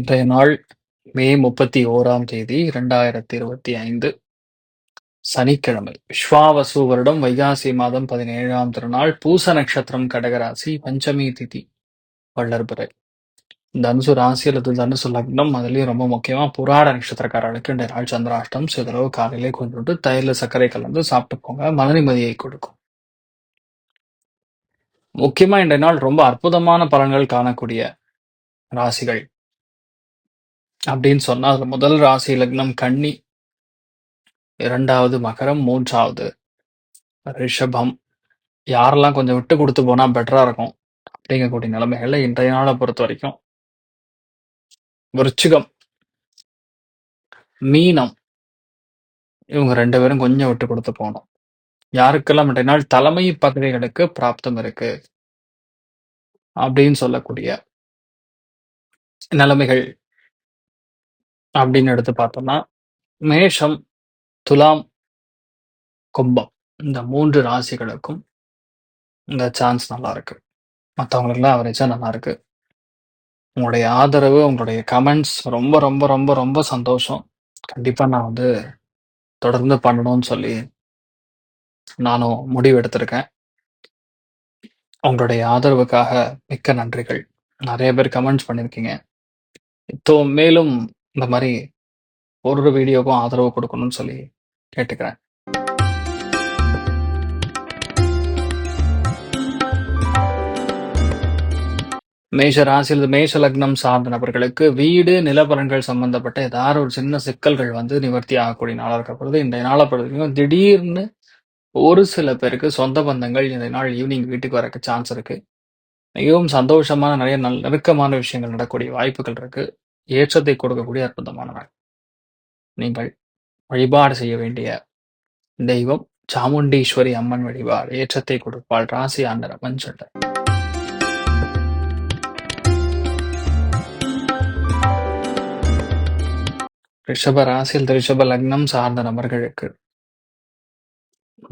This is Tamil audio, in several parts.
இன்றைய நாள் மே முப்பத்தி ஓராம் தேதி இரண்டாயிரத்தி இருபத்தி ஐந்து சனிக்கிழமை. விஸ்வாவசு வருடம் வைகாசி மாதம் பதினேழாம் திருநாள் பூச நட்சத்திரம் கடகராசி பஞ்சமி திதி வள்ளர்பிறை தனுசு ராசி அல்லது தனுசு லக்னம் அதுலயும் ரொம்ப முக்கியமா புராட நட்சத்திரக்காரர்களுக்கு இன்றைய நாள் சந்திராஷ்டம் சிதறவு காலையிலே கொண்டு தயிர்ல சர்க்கரை கலந்து சாப்பிட்டு போங்க மன கொடுக்கும். முக்கியமா இன்றைய நாள் ரொம்ப அற்புதமான பலன்கள் காணக்கூடிய ராசிகள். அப்படின்னு சொன்னா அதுல முதல் ராசி லக்னம் கன்னி இரண்டாவது மகரம் மூன்றாவது ரிஷபம். யாரெல்லாம் கொஞ்சம் விட்டு கொடுத்து போனா பெட்டரா இருக்கும் அப்படிங்கக்கூடிய நிலைமைகள்ல இன்றைய நாளை பொறுத்த வரைக்கும். விருச்சிகம் மீனம் இவங்க ரெண்டு பேரும் கொஞ்சம் விட்டு கொடுத்து போகணும். யாருக்கெல்லாம் இன்றைய நாள் தலைமை பதவிகளுக்கு பிராப்தம் இருக்கு அப்படின்னு சொல்லக்கூடிய நிலைமைகள் அப்படின்னு எடுத்து பார்த்தோம்னா மேஷம் துலாம் கும்பம் இந்த மூன்று ராசிகளுக்கும் இந்த சான்ஸ் நல்லா இருக்கு. மற்றவங்களுக்குலாம் அவரேஜா நல்லா இருக்கு. உங்களுடைய ஆதரவு உங்களுடைய கமெண்ட்ஸ் ரொம்ப ரொம்ப ரொம்ப ரொம்ப சந்தோஷம். கண்டிப்பா நான் வந்து தொடர்ந்து பண்ணணும்னு சொல்லி நானும் முடிவு எடுத்திருக்கேன். உங்களுடைய ஆதரவுக்காக மிக்க நன்றிகள். நிறைய பேர் கமெண்ட்ஸ் பண்ணியிருக்கீங்க இப்போ மேலும் இந்த மாதிரி ஒரு ஒரு வீடியோக்கும் ஆதரவு கொடுக்கணும்னு சொல்லி கேட்டுக்கிறேன். மேஷ ராசியில் மேஷ லக்னம் சார்ந்த நபர்களுக்கு வீடு நிலப்பலன்கள் சம்பந்தப்பட்ட ஏதாவது ஒரு சின்ன சிக்கல்கள் வந்து நிவர்த்தி ஆகக்கூடிய நாளாக இருக்கப்படுது இன்றைய நாளை பொறுத்தவரைக்கும் திடீர்னு ஒரு சில பேருக்கு சொந்த பந்தங்கள் இந்த நாள் ஈவினிங் வீட்டுக்கு வரக்கு சான்ஸ் இருக்கு. மிகவும் சந்தோஷமான நிறைய நல் நெருக்கமான விஷயங்கள் நடக்கக்கூடிய வாய்ப்புகள் இருக்கு. ஏற்றத்தை கொடுக்கக்கூடிய அற்புதமான நீங்கள் வழிபாடு செய்ய வேண்டிய தெய்வம் சாமுண்டீஸ்வரி அம்மன் வழிபாடு. ஏற்றத்தை கொடுப்பாள் ராசி ஆண்டர் அம்மன் சொல்றார் ரிஷப ராசியில் ரிஷப லக்னம் சார்ந்த நபர்களுக்கு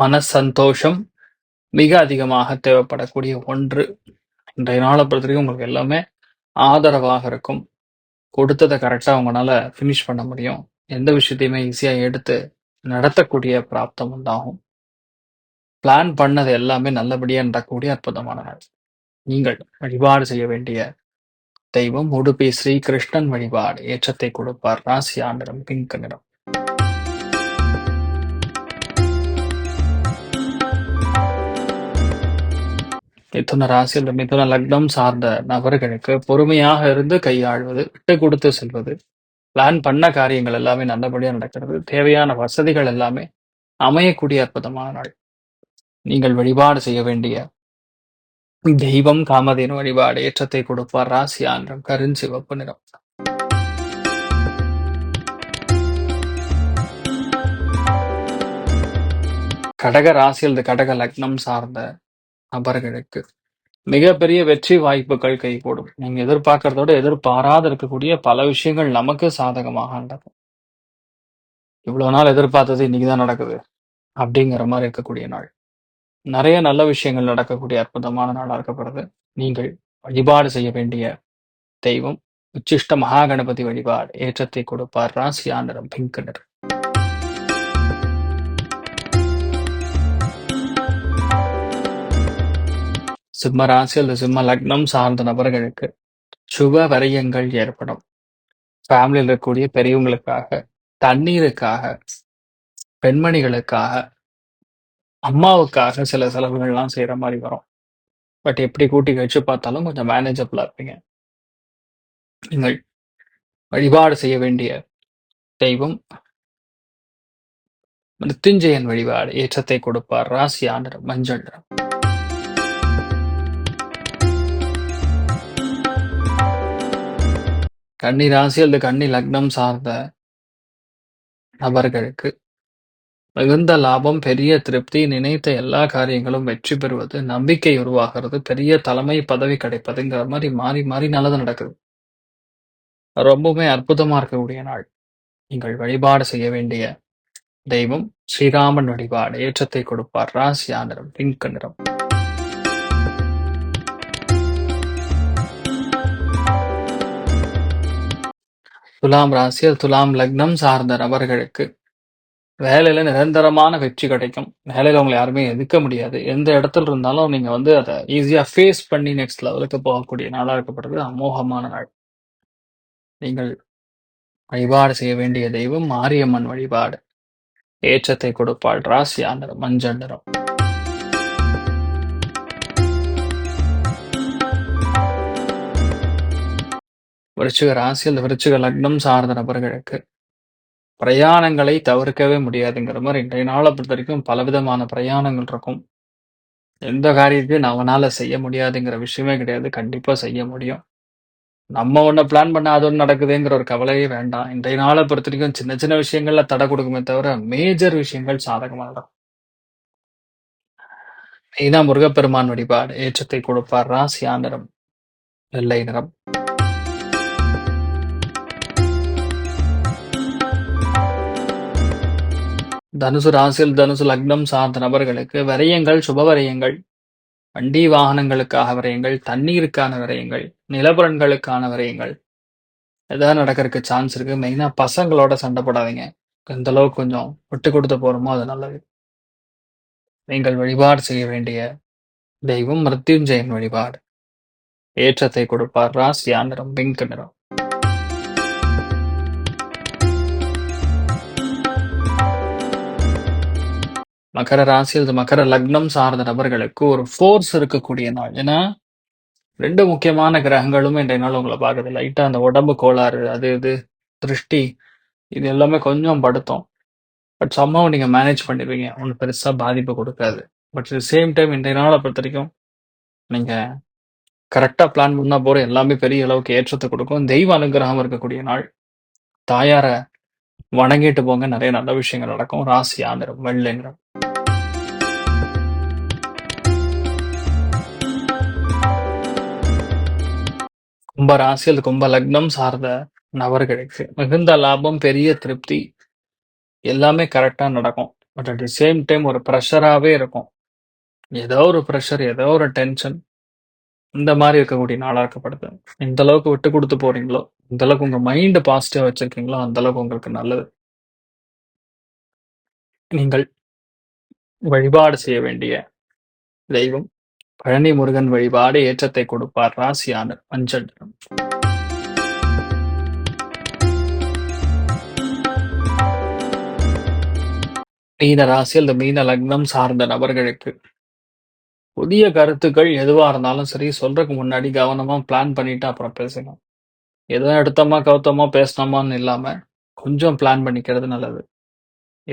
மன சந்தோஷம் மிக அதிகமாக தேவைப்படக்கூடிய ஒன்று. இன்றைய நாளை பொறுத்தவரைக்கும் உங்களுக்கு எல்லாமே ஆதரவாக இருக்கும். கொடுத்ததை கரெக்டாக உங்களால ஃபினிஷ் பண்ண முடியும். எந்த விஷயத்தையுமே ஈஸியாக எடுத்து நடத்தக்கூடிய பிராப்தம் உண்டாகும். பிளான் பண்ணது எல்லாமே நல்லபடியாக நடக்கக்கூடிய அற்புதமான நாள். நீங்கள் வழிபாடு செய்ய வேண்டிய தெய்வம் உடுப்பி ஸ்ரீ கிருஷ்ணன் வழிபாடு. ஏற்றத்தை கொடுப்பார். ராசி ஆண்டிரம் பிங்க் நிறம். மிதுன ராசி அந்த மிதுன லக்னம் சார்ந்த நபர்களுக்கு பொறுமையாக இருந்து கையாள்வது விட்டு கொடுத்து செல்வது பிளான் பண்ண காரியங்கள் எல்லாமே நல்லபடியா நடக்கிறது தேவையான வசதிகள் எல்லாமே அமையக்கூடிய அற்புதமான நாள். நீங்கள் வழிபாடு செய்ய வேண்டிய தெய்வம் காமதேனு வழிபாடு ஏற்றத்தை கொடுப்பார் ராசி ஆன்றம் கருஞ்சிவப்பு நிறம். கடக ராசி அல்லது கடக லக்னம் சார்ந்த நபர்களுக்கு. மிகப்பெரிய வெற்றி வாய்ப்புகள் கைகூடும். நீங்க எதிர்பார்க்கறதோட எதிர்பாராத இருக்கக்கூடிய பல விஷயங்கள் நமக்கு சாதகமாக நடக்கும். இவ்வளவு நாள் எதிர்பார்த்தது இன்னைக்குதான் நடக்குது. அப்படிங்கிற மாதிரி இருக்கக்கூடிய நாள். நிறைய நல்ல விஷயங்கள் நடக்கக்கூடிய அற்புதமான நாளா இருக்கப்படுது. நீங்கள் வழிபாடு செய்ய வேண்டிய தெய்வம் உச்சிஷ்ட மகா கணபதி வழிபாடு ஏற்றத்தை கொடுப்பார். ராசி ஆண்டரம் பிங்க் நிறம் சிம்ம ராசி அல்லது சிம்ம லக்னம் சார்ந்த நபர்களுக்கு சுப வரையங்கள் ஏற்படும். ஃபேமிலியில் இருக்கக்கூடிய பெரியவங்களுக்காக தண்ணீருக்காக பெண்மணிகளுக்காக அம்மாவுக்காக சில செலவுகள்லாம் செய்யற மாதிரி வரும். பட் எப்படி கூட்டி கழிச்சு பார்த்தாலும் கொஞ்சம் மேனேஜபிளாக இருப்பீங்க. நீங்கள் வழிபாடு செய்ய வேண்டிய தெய்வம் மிருத்துஞ்சயன் வழிபாடு ஏற்றத்தை கொடுப்பார் ராசி ஆண்டர் மஞ்சள் நிறம். கன்னி ராசி அல்லது கன்னி லக்னம் சார்ந்த நபர்களுக்கு மிகுந்த லாபம் பெரிய திருப்தி நினைத்த எல்லா காரியங்களும் வெற்றி பெறுவது நம்பிக்கை உருவாகிறது பெரிய தலைமை பதவி கிடைப்பதுங்கிற மாதிரி மாறி மாறி நல்லது நடக்குது. ரொம்பவுமே அற்புதமா இருக்கக்கூடிய நாள். நீங்கள் வழிபாடு செய்ய வேண்டிய தெய்வம் ஸ்ரீராமன் வழிபாடு ஏற்றத்தை கொடுப்பார். ராசி ஆண்டரம் பிங்க் நிறம். துலாம் ராசியில் துலாம் லக்னம் சார்ந்த நபர்களுக்கு வேலையில நிரந்தரமான வெற்றி கிடைக்கும். வேலையில உங்களை யாருமே எதிர்க்க முடியாது. எந்த இடத்துல இருந்தாலும் நீங்க வந்து அதை ஈஸியா ஃபேஸ் பண்ணி நெக்ஸ்ட் லெவலுக்கு போகக்கூடிய நாளா இருக்கப்படுறது அமோகமான நாள். நீங்கள் வழிபாடு செய்ய வேண்டிய தெய்வம் மாரியம்மன் வழிபாடு. ஏற்றத்தை கொடுப்பாள் ராசி ஆண்டர் மஞ்சள் நிறம். விருச்சிக ராசி அந்த விருச்சிக லக்னம் சார்ந்த நபர்களுக்கு பிரயாணங்களை தவிர்க்கவே முடியாதுங்கிற மாதிரி இன்றைய நாளை பொறுத்த வரைக்கும் பலவிதமான பிரயாணங்கள் இருக்கும். எந்த காரியத்தையும் அவனால செய்ய முடியாதுங்கிற விஷயமே கிடையாது. கண்டிப்பா செய்ய முடியும். நம்ம ஒண்ணு பிளான் பண்ண அது ஒன்று நடக்குதுங்கிற ஒரு கவலையே வேண்டாம். இன்றைய நாளை பொறுத்த வரைக்கும் சின்ன சின்ன விஷயங்கள்ல தடை கொடுக்குமே தவிர மேஜர் விஷயங்கள் சாதகமாக நடக்கும். இதுதான் முருகப்பெருமான் வழிபாடு ஏற்றத்தை கொடுப்பார் ராசி நிறம் வெள்ளை நிறம். தனுசு ராசியில் தனுசு லக்னம் சார்ந்த நபர்களுக்கு விரயங்கள் சுப விரயங்கள் வண்டி வாகனங்களுக்காக விரயங்கள் தண்ணீருக்கான விரயங்கள் நிலபுரன்களுக்கான விரயங்கள். எதாவது நடக்கிறதுக்கு சான்ஸ் இருக்கு. மெயினா பசங்களோட சண்டை போடாதீங்க. எந்த அளவுக்கு கொஞ்சம் விட்டு கொடுத்து போறோமோ அது நல்லது. நீங்கள் வழிபாடு செய்ய வேண்டிய தெய்வம் மிருத்யுஞ்சயன் வழிபாடு. ஏற்றத்தை கொடுப்பார் ராசி நிறம் பிங்க் நிறம் மகர ராசி அல்லது மகர லக்னம் சார்ந்த நபர்களுக்கு ஒரு ஃபோர்ஸ் இருக்கக்கூடிய நாள். ஏன்னா ரெண்டு முக்கியமான கிரகங்களும் இன்றைய நாள் உங்களை பார்க்குது. லைட்டாக அந்த உடம்பு கோளாறு அது இது திருஷ்டி இது எல்லாமே கொஞ்சம் படுத்தும். பட் சம்பவம் நீங்கள் மேனேஜ் பண்ணிடுவீங்க ஒன்றும் பெருசாக பாதிப்பு கொடுக்காது. பட் சேம் டைம் இன்றைய நாளை பொறுத்த வரைக்கும் நீங்கள் கரெக்டாக பிளான் பண்ணால் போகிற எல்லாமே பெரிய அளவுக்கு ஏற்றத்தை கொடுக்கும். தெய்வ அனுகிரகம் இருக்கக்கூடிய நாள். தாயாரை வணங்கிட்டு போங்க. நிறைய நல்ல விஷயங்கள் நடக்கும். ராசி ஆந்திரம் வெள்ளை நிறம் கும்ப ராசி அல்லது கும்ப லக்னம் சார்ந்த நபர்களுக்கு மிகுந்த லாபம் பெரிய திருப்தி எல்லாமே கரெக்டாக நடக்கும். But at the same time ஒரு ப்ரெஷராகவே இருக்கும். ஏதோ ஒரு ப்ரெஷர் ஏதோ ஒரு டென்ஷன் இந்த மாதிரி இருக்கக்கூடிய நாளாக இருக்கப்படுது. எந்த அளவுக்கு விட்டு கொடுத்து போறீங்களோ இந்த அளவுக்கு உங்க மைண்ட் பாசிட்டிவா வச்சிருக்கீங்களோ அந்த அளவுக்கு உங்களுக்கு நல்லது. நீங்கள் வழிபாடு செய்ய வேண்டிய தெய்வம் பழனி முருகன் வழிபாடு ஏற்றத்தை கொடுப்பார் ராசியான மஞ்சள் நிறம். மீன ராசி அல்லது மீன லக்னம் சார்ந்த நபர்களுக்கு புதிய கருத்துக்கள் எதுவா இருந்தாலும் சரி சொல்றதுக்கு முன்னாடி கவனமா பிளான் பண்ணிட்டு அப்புறம் பேசணும் எதுவும் எடுத்தோமா கவுத்தோமா பேசினோமான்னு இல்லாம கொஞ்சம் பிளான் பண்ணிக்கிறது நல்லது.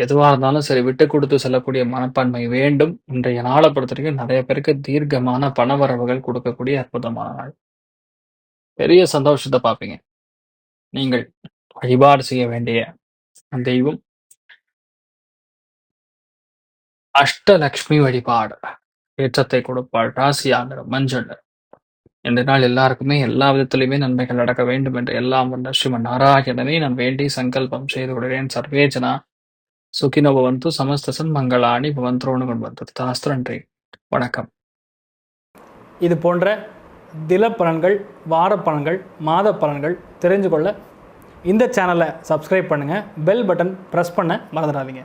எதுவா இருந்தாலும் சரி விட்டு கொடுத்து செல்லக்கூடிய மனப்பான்மை வேண்டும். இன்றைய நாளை பொறுத்த வரைக்கும் நிறைய பேருக்கு தீர்க்கமான பணவரவுகள் கொடுக்கக்கூடிய அற்புதமான நாள். பெரிய சந்தோஷத்தை பார்ப்பீங்க. நீங்கள் வழிபாடு செய்ய வேண்டிய தெய்வம். அஷ்டலக்ஷ்மி வழிபாடு. ஏற்றத்தை கொடுப்பாள். ராசியாளர் மஞ்சள். இந்த நாள் எல்லாருக்குமே எல்லா விதத்திலுமே நன்மைகள் நடக்க வேண்டும் என்று எல்லாம் வந்த ஸ்ரீமன் நாராயணனை நான் வேண்டி சங்கல்பம் செய்து கொள்கிறேன். சர்வேஜனா சுகினோ பவந்து சமஸ்தசன் மங்களாணி பவந்த்ரோணு கொண்டு தாஸ்து நன்றி வணக்கம் இது போன்ற தில பலன்கள் வார பலன்கள் மாத பலன்கள் தெரிஞ்சு கொள்ள இந்த சேனலை சப்ஸ்கிரைப் பண்ணுங்கள் பெல் பட்டன் ப்ரெஸ் பண்ண மறந்துடாதீங்க